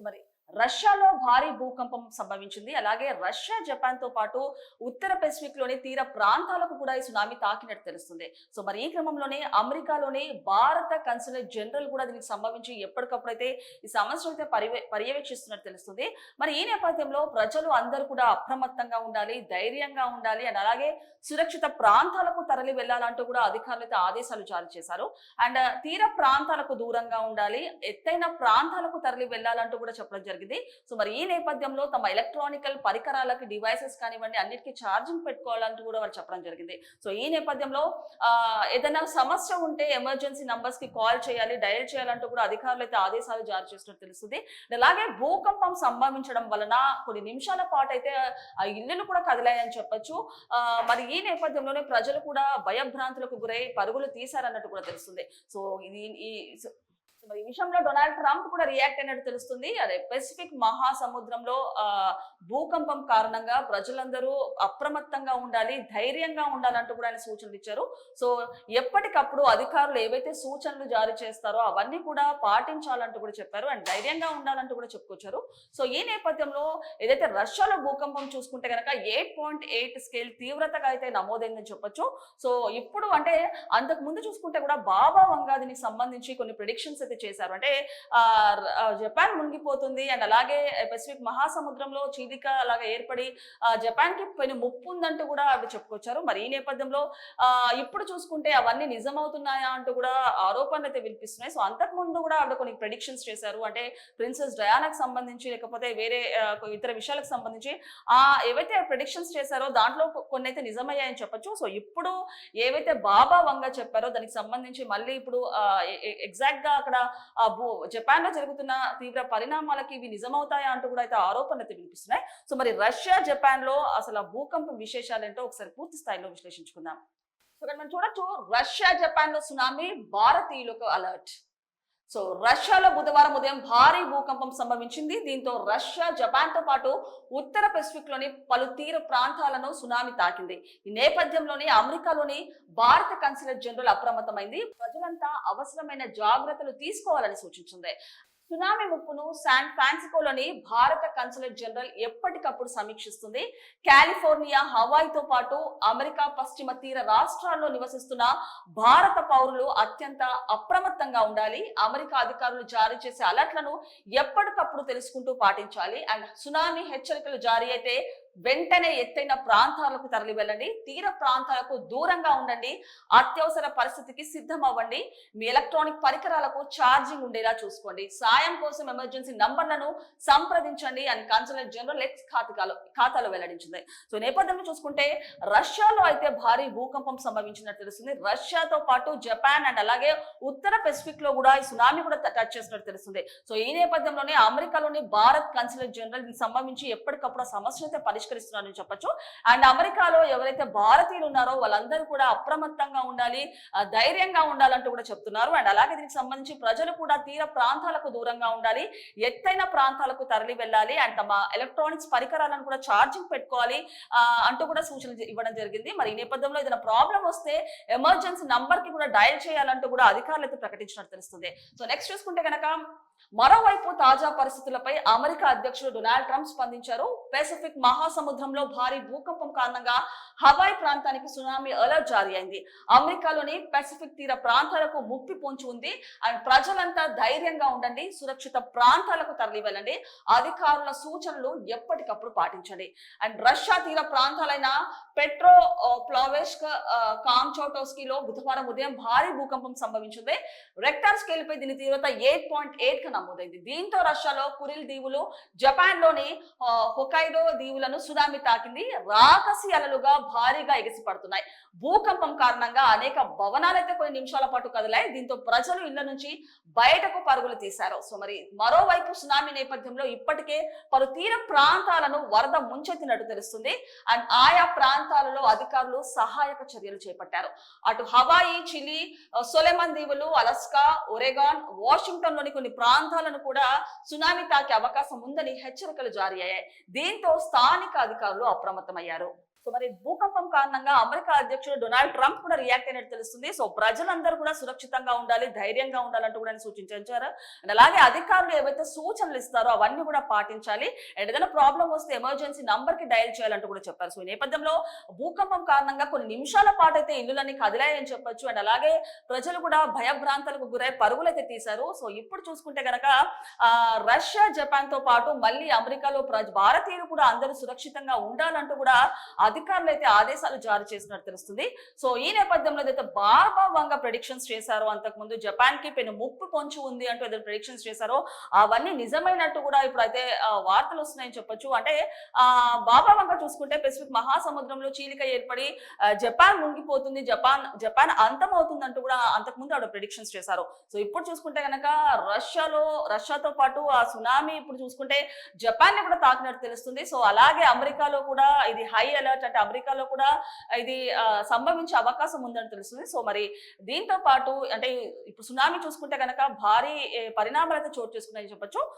మరి రష్యాలో భారీ భూకంపం సంభవించింది. అలాగే రష్యా జపాన్తో పాటు ఉత్తర పెసిఫిక్లోని తీర ప్రాంతాలకు కూడా ఈ సునామీ తాకినట్టు తెలుస్తుంది. సో మరి ఈ క్రమంలోనే అమెరికాలోని భారత కన్సులేట్ జనరల్ కూడా దీనికి సంభవించి ఎప్పటికప్పుడు అయితే ఈ సమస్యను అయితే పర్యవే పర్యవేక్షిస్తున్నట్టు తెలుస్తుంది. మరి ఈ నేపథ్యంలో ప్రజలు అందరూ కూడా అప్రమత్తంగా ఉండాలి ధైర్యంగా ఉండాలి అండ్ అలాగే సురక్షిత ప్రాంతాలకు తరలి వెళ్ళాలంటూ కూడా అధికారులు అయితే ఆదేశాలు జారీ చేశారు. అండ్ తీర ప్రాంతాలకు దూరంగా ఉండాలి ఎత్తైన ప్రాంతాలకు తరలి వెళ్ళాలంటూ కూడా చెప్పడం జరిగింది. సో మరి ఈ నేపథ్యంలో తమ ఎలక్ట్రానికల్ పరికరాలకి డివైసెస్ కానివ్వండి అన్నిటికీ ఛార్జింగ్ పెట్టుకోవాలంటూ కూడా వాళ్ళు చెప్పడం జరిగింది. సో ఈ నేపథ్యంలో ఏదైనా సమస్య ఉంటే ఎమర్జెన్సీ నంబర్స్కి కాల్ చేయాలి డయల్ చేయాలంటూ కూడా అధికారులు అయితే ఆదేశాలు జారీ చేసినట్టు తెలుస్తుంది. అలాగే భూకంపం సంభవించడం వలన కొన్ని నిమిషాల పాటు అయితే ఆ ఇల్లులు కూడా కదిలాయని చెప్పొచ్చు. మరి ఈ నేపథ్యంలోనే ప్రజలు కూడా భయభ్రాంతులకు గురై పరుగులు తీశారన్నట్టు కూడా తెలుస్తుంది. సో ఇది ఈ ఈ విషయంలో డొనాల్డ్ ట్రంప్ కూడా రియాక్ట్ అయినట్టు తెలుస్తుంది. అదే పెసిఫిక్ మహాసముద్రంలో భూకంపం కారణంగా ప్రజలందరూ అప్రమత్తంగా ఉండాలి ధైర్యంగా ఉండాలంటూ కూడా ఆయన సూచనలు ఇచ్చారు. సో ఎప్పటికప్పుడు అధికారులు ఏవైతే సూచనలు జారీ చేస్తారో అవన్నీ కూడా పాటించాలంటూ కూడా చెప్పారు. అండ్ ధైర్యంగా ఉండాలంటూ కూడా చెప్పుకొచ్చారు. సో ఈ నేపథ్యంలో ఏదైతే రష్యాలో భూకంపం చూసుకుంటే కనుక ఎయిట్ పాయింట్ ఎయిట్ స్కేల్ తీవ్రతగా అయితే నమోదైందని చెప్పొచ్చు. సో ఇప్పుడు అంటే అంతకు ముందు చూసుకుంటే కూడా బాబా వంగాదినికి సంబంధించి కొన్ని ప్రిడిక్షన్స్ అయితే చేశారు. అంటే జపాన్ మునిగిపోతుంది అండ్ అలాగే పెసిఫిక్ మహాసముద్రంలో చీలిక అలాగే ఏర్పడి జపాన్కి పైన ముప్పు ఉందంటూ కూడా ఆవిడ చెప్పుకొచ్చారు. మరి ఈ నేపథ్యంలో ఇప్పుడు చూసుకుంటే అవన్నీ నిజమవుతున్నాయా అంటూ కూడా ఆరోపణలు అయితే వినిపిస్తున్నాయి. సో అంతకు ముందు కూడా ఆవిడ కొన్ని ప్రెడిక్షన్స్ చేశారు. అంటే ప్రిన్సెస్ డయానాకి సంబంధించి లేకపోతే వేరే ఇతర విషయాలకు సంబంధించి ఆ ఏవైతే ప్రెడిక్షన్స్ చేశారో దాంట్లో కొన్ని అయితే నిజమయ్యాయని చెప్పొచ్చు. సో ఇప్పుడు ఏవైతే బాబా వంగ చెప్పారో దానికి సంబంధించి మళ్ళీ ఇప్పుడు ఎగ్జాక్ట్గా అక్కడ జపాన్లో జరుగుతున్న తీవ్ర పరిణామాలకి ఇవి నిజమవుతాయా అంటూ కూడా అయితే ఆరోపణలు అయితే వినిపిస్తున్నాయి. సో మరి రష్యా జపాన్లో అసలు భూకంపం విశేషాలు ఏంటో ఒకసారి పూర్తి స్థాయిలో విశ్లేషించుకుందాం. సో మనం చూడొచ్చు రష్యా జపాన్లో సునామీ భారతీయులకు అలర్ట్. సో రష్యాలో బుధవారం ఉదయం భారీ భూకంపం సంభవించింది. దీంతో రష్యా జపాన్తో పాటు ఉత్తర పెసిఫిక్లోని పలు తీర ప్రాంతాలను సునామీ తాకింది. ఈ నేపథ్యంలోనే అమెరికాలోని భారత కన్సులేట్ జనరల్ అప్రమత్తమైంది. ప్రజలంతా అవసరమైన జాగ్రత్తలు తీసుకోవాలని సూచించింది. సునామీ ముప్పును శాన్ ఫ్రాన్సికోలోని భారత కన్సులేట్ జనరల్ ఎప్పటికప్పుడు సమీక్షిస్తుంది. కాలిఫోర్నియా హవాయితో పాటు అమెరికా పశ్చిమ తీర రాష్ట్రాల్లో నివసిస్తున్న భారత పౌరులు అత్యంత అప్రమత్తంగా ఉండాలి. అమెరికా అధికారులు జారీ చేసే అలర్ట్లను ఎప్పటికప్పుడు తెలుసుకుంటూ పాటించాలి. అండ్ సునామీ హెచ్చరికలు జారీ అయితే వెంటనే ఎత్తైన ప్రాంతాలకు తరలి వెళ్ళండి తీర ప్రాంతాలకు దూరంగా ఉండండి. అత్యవసర పరిస్థితికి సిద్ధం అవ్వండి మీ ఎలక్ట్రానిక్ పరికరాలకు ఛార్జింగ్ ఉండేలా చూసుకోండి. సాయం కోసం ఎమర్జెన్సీ నంబర్లను సంప్రదించండి అని కన్సులేట్ జనరల్ ఎక్స్ ఖాతాలో ఖాతాలో వెల్లడించింది. సో నేపథ్యంలో చూసుకుంటే రష్యాలో అయితే భారీ భూకంపం సంభవించినట్టు తెలుస్తుంది. రష్యాతో పాటు జపాన్ అండ్ అలాగే ఉత్తర పెసిఫిక్లో కూడా ఈ సునామీ కూడా టచ్ చేసినట్టు తెలుస్తుంది. సో ఈ నేపథ్యంలోనే అమెరికాలోని భారత్ కన్సులేట్ జనరల్ సంబంధించి ఎప్పటికప్పుడు ఆ అయితే ఆవిష్కరిస్తున్నారని చెప్పొచ్చు. అండ్ అమెరికాలో ఎవరైతే భారతీయులు ఉన్నారో వాళ్ళందరూ కూడా అప్రమత్తంగా ఉండాలి ధైర్యంగా ఉండాలంటూ కూడా చెప్తున్నారు. అండ్ అలాగే దీనికి సంబంధించి ప్రజలు కూడా తీర ప్రాంతాలకు దూరంగా ఉండాలి ఎత్తైన ప్రాంతాలకు తరలి వెళ్ళాలి అండ్ తమ ఎలక్ట్రానిక్స్ పరికరాలను కూడా ఛార్జింగ్ పెట్టుకోవాలి అంటూ కూడా సూచనలు ఇవ్వడం జరిగింది. మరి ఈ నేపథ్యంలో ఏదైనా ప్రాబ్లం వస్తే ఎమర్జెన్సీ నంబర్కి కూడా డయల్ చేయాలంటూ కూడా అధికారులు అయితే ప్రకటించినట్టు తెలుస్తుంది. సో నెక్స్ట్ చూసుకుంటే కనుక మరోవైపు తాజా పరిస్థితులపై అమెరికా అధ్యక్షుడు డొనాల్డ్ ట్రంప్ స్పందించారు. పెసిఫిక్ మహాసముద్రంలో భారీ భూకంపం కారణంగా హవాయ్ ప్రాంతానికి సునామీ అలర్ట్ జారీ అయింది. అమెరికాలోని పెసిఫిక్ తీర ప్రాంతాలకు ముప్పి పొంచి ఉంది. అండ్ ప్రజలంతా ధైర్యంగా ఉండండి. సురక్షిత ప్రాంతాలకు తరలి వెళ్ళండి అధికారుల సూచనలు ఎప్పటికప్పుడు పాటించండి. అండ్ రష్యా తీర ప్రాంతాలైన పెట్రో ప్లావెస్క్ కామ్చోటోస్కి లో బుధవారం ఉదయం భారీ భూకంపం సంభవించింది. రెక్టర్ స్కేల్ పై దీని తీవ్రత ఎయిట్ పాయింట్ ఎయిట్గా నమోదైంది. దీంతో రష్యాలో కురిల్ దీవులు జపాన్లోని హొకైడో దీవులను సునామీ తాకింది. రాకసి అలలుగా భారీగా ఎగిసి పడుతున్నాయి భూకంపం కారణంగా అనేక భవనాలైతే కొన్ని నిమిషాల పాటు కదిలాయి. దీంతో ప్రజలు ఇళ్ళ నుంచి బయటకు పరుగులు తీశారు. సో మరి మరోవైపు సునామీ నేపథ్యంలో ఇప్పటికే పలు తీర ప్రాంతాలను వరద ముంచెత్తినట్టు తెలుస్తుంది. అండ్ ఆయా ప్రాంతాలలో అధికారులు సహాయక చర్యలు చేపట్టారు. అటు హవాయి చిలీ సొలెమన్ దీవులు అలస్కా ఒరెగాన్ వాషింగ్టన్లోని కొన్ని ప్రాంతాలను కూడా సునామీ తాకే అవకాశం ఉందని హెచ్చరికలు జారీ అయ్యాయి. దీంతో స్థానిక అధికారులు అప్రమత్తమయ్యారు. సో మరి భూకంపం కారణంగా అమెరికా అధ్యక్షుడు డొనాల్డ్ ట్రంప్ కూడా రియాక్ట్ అయినట్టు తెలుస్తుంది. సో ప్రజలందరూ కూడా సురక్షితంగా ఉండాలి ధైర్యంగా ఉండాలంటూ కూడా ఆయన సూచించారు. అండ్ అలాగే అధికారులు ఏవైతే సూచనలు ఇస్తారో అవన్నీ కూడా పాటించాలి. అండ్ ఏదైనా ప్రాబ్లం వస్తే ఎమర్జెన్సీ నంబర్కి డయల్ చేయాలంటూ కూడా చెప్పారు. సో ఈ నేపథ్యంలో భూకంపం కారణంగా కొన్ని నిమిషాల పాటు అయితే ఇల్లులన్నీ కదిలాయని చెప్పొచ్చు. అండ్ అలాగే ప్రజలు కూడా భయభ్రాంతాలకు గురై పరుగులైతే తీశారు. సో ఇప్పుడు చూసుకుంటే గనక రష్యా జపాన్తో పాటు మళ్ళీ అమెరికాలో ప్రజ- భారతీయులు కూడా అందరూ సురక్షితంగా ఉండాలంటూ కూడా అధికారులు అయితే ఆదేశాలు జారీ చేసినట్టు తెలుస్తుంది. సో ఈ నేపథ్యంలో అయితే బాబా వంగ ప్రెడిక్షన్స్ చేశారో అంతకుముందు జపాన్కి పెను ముప్పు పొంచి ఉంది అంటూ ఏదైతే ప్రెడిక్షన్స్ చేశారో అవన్నీ నిజమైనట్టు కూడా ఇప్పుడు అయితే వార్తలు వస్తున్నాయని చెప్పొచ్చు. అంటే ఆ బాబావంగా చూసుకుంటే పెసిఫిక్ మహాసముద్రంలో చీలిక ఏర్పడి జపాన్ మునిగిపోతుంది జపాన్ జపాన్ అంతం అవుతుందంటూ కూడా అంతకుముందు ఆవిడ ప్రిడిక్షన్స్ చేశారు. సో ఇప్పుడు చూసుకుంటే కనుక రష్యాలో రష్యాతో పాటు ఆ సునామీ ఇప్పుడు చూసుకుంటే జపాన్ని కూడా తాకినట్టు తెలుస్తుంది. సో అలాగే అమెరికాలో కూడా ఇది హై అలర్ట్ అంటే అమెరికాలో కూడా ఇది సంభవించే అవకాశం ఉందని తెలుస్తుంది. సో మరి దీంతో పాటు అంటే ఇప్పుడు సునామీ చూసుకుంటే కనుక భారీ పరిణామాలు అయితే చోటు చేసుకున్నాయని చెప్పొచ్చు.